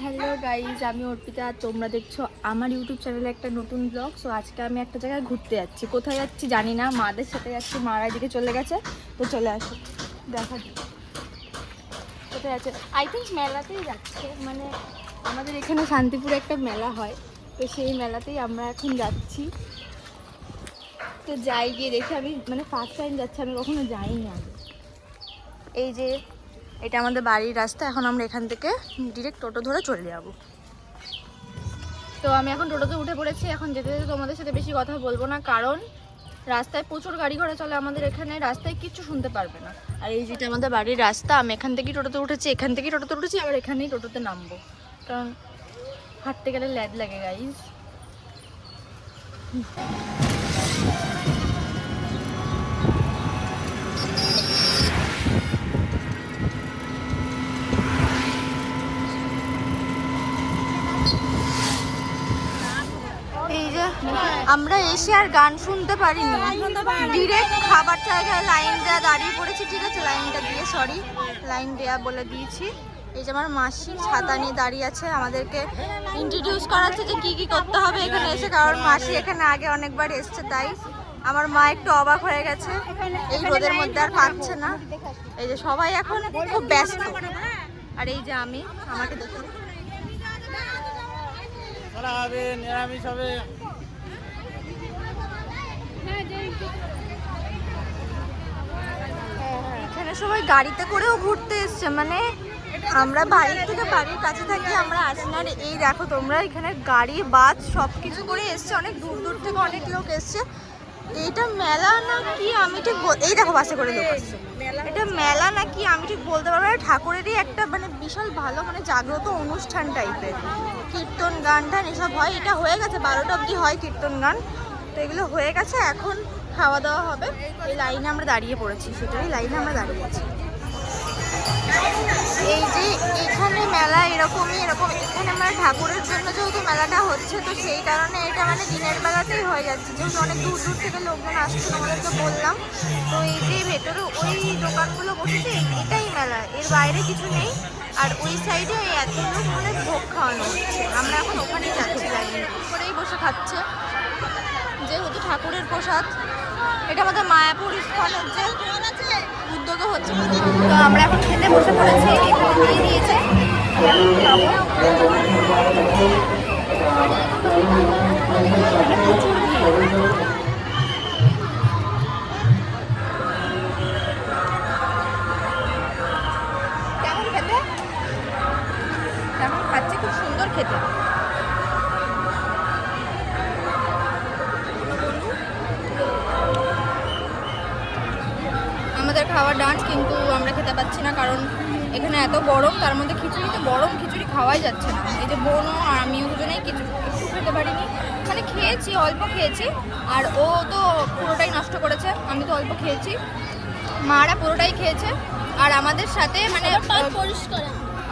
Hello guys আমি অর্পিতা। তোমরা দেখছ আমার ইউটিউব চ্যানেলে একটা নতুন ব্লগ সো আজকে আমি একটা জায়গায় ঘুরতে যাচ্ছি। কোথায় যাচ্ছি জানি না। মাদের সাথে যাচ্ছি মারা দিকে চলে গেছে। তো চলে আসো। দেখা। কোথায় যাচ্ছে? আই থিঙ্ক মেলাতেই যাচ্ছে। মানে আমাদের এখানে শান্তিপুরে একটা মেলা হয়। তো সেই মেলাতেই আমরা এখন যাচ্ছি। তো যাই গিয়ে দেখি আমি মানে ফার্স্ট টাইম যাচ্ছি, আমি কখনো যাইনি আগে এই যে এটা আমাদের বাড়ির রাস্তা এখন আমরা এখান থেকে ডিরেক্ট টোটো ধরে চলে যাব। তো আমি এখন টোটোতে উঠে পড়েছি এখন যেতে যেতে তোমাদের সাথে বেশি কথা বলব না কারণ রাস্তায় প্রচুর গাড়ি ঘোড়া চলে আমাদের এখানে রাস্তায় কিচ্ছু শুনতে পারবে না। আর এই যেটা আমাদের বাড়ির রাস্তা আমি এখান থেকেই টোটোতে উঠেছি এখান থেকেই টোটোতে উঠেছি আবার এখানেই টোটোতে নামবো। কারণ হাঁটতে গেলে ল্যাদ লাগে গাইজ এই যে আমরা এসে আর গান শুনতে পারিনি। ডিরেক্ট খাবার জায়গায় দেওয়া দাঁড়িয়ে পড়েছি, ঠিক আছে? লাইনটা দিয়ে সরি লাইন দেয়া বলে দিয়েছি। এই যে আমার মাসি ছাতা নিয়ে দাঁড়িয়ে আছে, আমাদেরকে ইন্ট্রোডিউস করাচ্ছে যে কি কি করতে হবে এখানে এসে, কারণ মাসি এখানে আগে অনেকবার এসছে, তাই আমার মা একটু অবাক হয়ে গেছে। এই রোদের মধ্যে আর পাচ্ছে না। এই যে সবাই এখন খুব ব্যস্ত। আর এই যে আমি, আমাকে দেখে করা হবে নিরামিষ হবে। এখানে সবাই গাড়িতে করেও ঘুরতে এসছে মানে আমরা বাড়ির থেকে বাড়ির কাছে থাকি, আমরা আসি না। এই দেখো, তোমরা এখানে গাড়ি, বাস সব কিছু করে এসছে, অনেক দূর দূর থেকে অনেক লোক এসছে। এইটা মেলা না কি? আমি ঠিক এই দেখো, বাসে করে লোক এটা মেলা না কি? আমি ঠিক বলতে পারব না। ঠাকুরেরই একটা মানে বিশাল ভালো মানে জাগ্রত অনুষ্ঠান টাইপের কীর্তন গান টান এসব হয়। এটা হয়ে গেছে, বারোটা অবধি হয় কীর্তন গান। তো এগুলো হয়ে গেছে, এখন খাওয়া দাওয়া হবে। এই লাইনে আমরা দাঁড়িয়ে পড়েছি, সেটাই লাইনে আমরা দাঁড়িয়ে আছি। এই যে এখানে মেলা এরকমই, এরকম এখানে মানে ঠাকুরের জন্য যেহেতু মেলাটা হচ্ছে, তো সেই কারণে এটা মানে দিনের বেলাতেই হয়ে যাচ্ছে। যেহেতু অনেক দূর দূর থেকে লোকজন আসছে, তোমাদেরকে বললাম। তো এই যে ভেতরে ওই দোকানগুলো বসেছে, এটাই মেলা। এর বাইরে কিছু নেই, আর ওই সাইডে এত লোক মানে ভোগ খাওয়ানো হচ্ছে। আমরা এখন ওখানেই যাচ্ছি, লাইনে। করেই বসে খাচ্ছে। ঠাকুরের প্রসাদ। এটা আমাদের মায়াপুর ইস্কনের যে উদ্যোগে হচ্ছে। তো আমরা এখন খেতে বসে পড়েছি এখানে দিয়ে দিয়েছে। খেতে? খুব সুন্দর খেতে। খাওয়া ডান্স কিন্তু আমরা খেতে পাচ্ছি না কারণ এখানে এত গরম তার মধ্যে খিচুড়ি তো গরম খিচুড়ি খাওয়াই যাচ্ছে না। এই যে বোনও আর আমিও দুজনেই কিছু একটু খেতে পারিনি। মানে খেয়েছি অল্প খেয়েছি আর ও তো পুরোটাই নষ্ট করেছে আমি তো অল্প খেয়েছি। মারা পুরোটাই খেয়েছে আর আমাদের সাথে মানে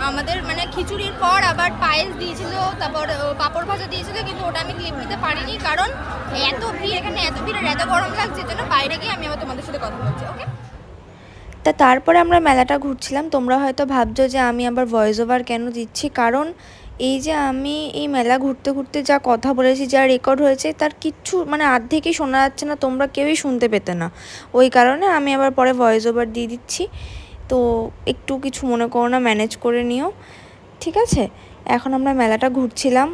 আমাদের মানে খিচুড়ির পর আবার পায়েস দিয়েছিল তারপর পাঁপড় ভাজা দিয়েছিল কিন্তু ওটা আমি ক্লিপ নিতে পারিনি কারণ এত ভিড় এখানে এত ভিড় এত গরম লাগছে যেন বাইরে গিয়ে আমি আবার তোমাদের সাথে কথা বলছি ওকে তা তারপরে আমরা মেলাটা ঘুরছিলাম। তোমরা হয়তো ভাবছ যে আমি আবার ভয়েস ওভার কেন দিচ্ছি? কারণ এই যে আমি এই মেলা ঘুরতে ঘুরতে যা কথা বলেছি, যা রেকর্ড হয়েছে, তার কিচ্ছু মানে আর্ধেকই শোনা যাচ্ছে না, তোমরা কেউই শুনতে পেতে না। ওই কারণে আমি আবার পরে ভয়েস ওভার দিয়ে দিচ্ছি। তো একটু কিছু মনে করো না ম্যানেজ করে নিও। ঠিক আছে? এখন আমরা মেলাটা ঘুরছিলাম।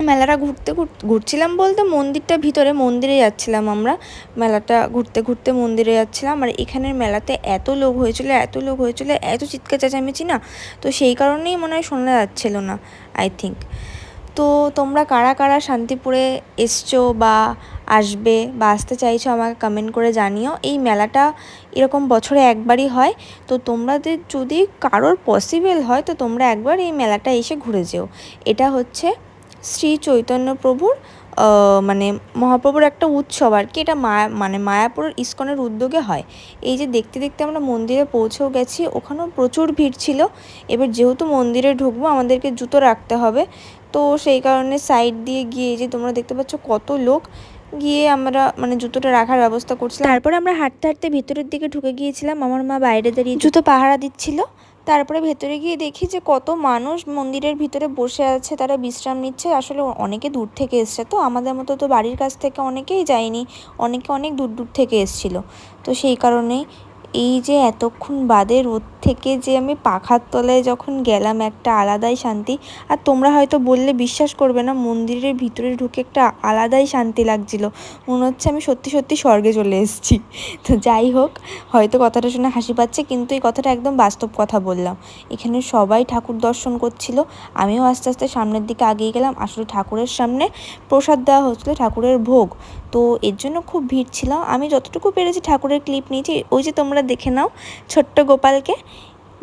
মেলাটা ঘুরতে ঘুর- ঘুরছিলাম বলতে মন্দিরটা ভিতরে মন্দিরে যাচ্ছিলাম আমরা। মেলাটা ঘুরতে ঘুরতে মন্দিরে যাচ্ছিলাম। আর এখানের মেলাতে এত লোক হয়েছিল, এত লোক হয়েছিল, এত চিৎকার চেঁচামেচি না? তো সেই কারণেই মনে হয় শোনা যাচ্ছিল না আই থিঙ্ক তো তোমরা কারা কারা শান্তিপুরে এসছো বা আসবে বা আসতে চাইছো আমাকে কমেন্ট করে জানিও। এই মেলাটা এরকম বছরে একবারই হয়। তো তোমাদের যদি কারোর পসিবল হয়, তো তোমরা একবার এই মেলাটা এসে ঘুরে যেও। এটা হচ্ছে শ্রী চৈতন্য প্রভুর মানে মহাপ্রভুর একটা উৎসব আর কি। এটা মায়া মানে মায়াপুর ইস্কনের উদ্যোগে হয়। এই যে দেখতে দেখতে আমরা মন্দিরে পৌঁছেও গেছি ওখানেও প্রচুর ভিড় ছিল। এবার যেহেতু মন্দিরে ঢুকবো আমাদেরকে জুতো রাখতে হবে। তো সেই কারণে সাইড দিয়ে গিয়ে যে তোমরা দেখতে পাচ্ছ কত লোক গিয়ে আমরা মানে জুতোটা রাখার ব্যবস্থা করছিলাম। তারপরে আমরা হাঁটতে হাঁটতে ভিতরের দিকে ঢুকে গিয়েছিলাম। আমার মা বাইরে দাঁড়িয়ে জুতো পাহারা দিচ্ছিল। তারপরে ভেতরে গিয়ে দেখি যে কত মানুষ মন্দিরের ভিতরে বসে আছে, তারা বিশ্রাম নিচ্ছে। আসলে অনেকে দূর থেকে এসছে। তো আমাদের মতো তো বাড়ির কাছ থেকে অনেকেই যায়নি, অনেকে অনেক দূর দূর থেকে এসছিল। তো সেই কারণেই এই যে এতক্ষণ বাদে রোদ থেকে যে আমি পাখার তলায় যখন গেলাম একটা আলাদাই শান্তি, আর তোমরা হয়তো বললে বিশ্বাস করবে না, মন্দিরের ভিতরে ঢুকে একটা আলাদাই শান্তি লাগছিল। মনে হচ্ছে আমি সত্যি সত্যি স্বর্গে চলে এসেছি। তো যাই হোক, হয়তো কথাটা শুনে হাসি পাচ্ছে, কিন্তু এই কথাটা একদম বাস্তব কথা বললাম। এখানে সবাই ঠাকুর দর্শন করছিল, আমিও আস্তে আস্তে সামনের দিকে আগিয়ে গেলাম, আসলে ঠাকুরের সামনে প্রসাদ দেওয়া হচ্ছিল, ঠাকুরের ভোগ। তো এর জন্য খুব ভিড় ছিল। আমি যতটুকু পেরেছি ঠাকুরের ক্লিপ নিয়েছি, ওই যে তোমরা দেখে নাও ছোট্ট গোপালকে।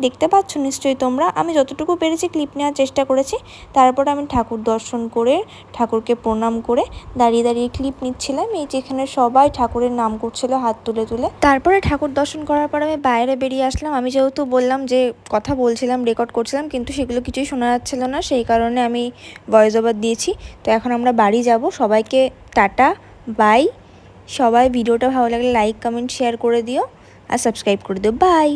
দেখতে পাচ্ছ নিশ্চয়ই তোমরা, আমি যতটুকু পেরেছি ক্লিপ নেওয়ার চেষ্টা করেছি। তারপর আমি ঠাকুর দর্শন করে, ঠাকুরকে প্রণাম করে দাঁড়িয়ে দাঁড়িয়ে ক্লিপ নিচ্ছিলাম। এই যেখানে সবাই ঠাকুরের নাম করছিল হাত তুলে তুলে। তারপরে ঠাকুর দর্শন করার পর আমি বাইরে বেরিয়ে আসলাম। আমি যেহেতু বললাম যে কথা বলছিলাম রেকর্ড করছিলাম, কিন্তু সেগুলো কিছুই শোনা যাচ্ছিল না। সেই কারণে আমি ভয়েস ওভার দিয়েছি। তো এখন আমরা বাড়ি যাব। সবাইকে টাটা। বাই। সবাই ভিডিওটা ভালো লাগলে লাইক কমেন্ট শেয়ার করে দিও। আর সাবস্ক্রাইব করে দিও। বাই।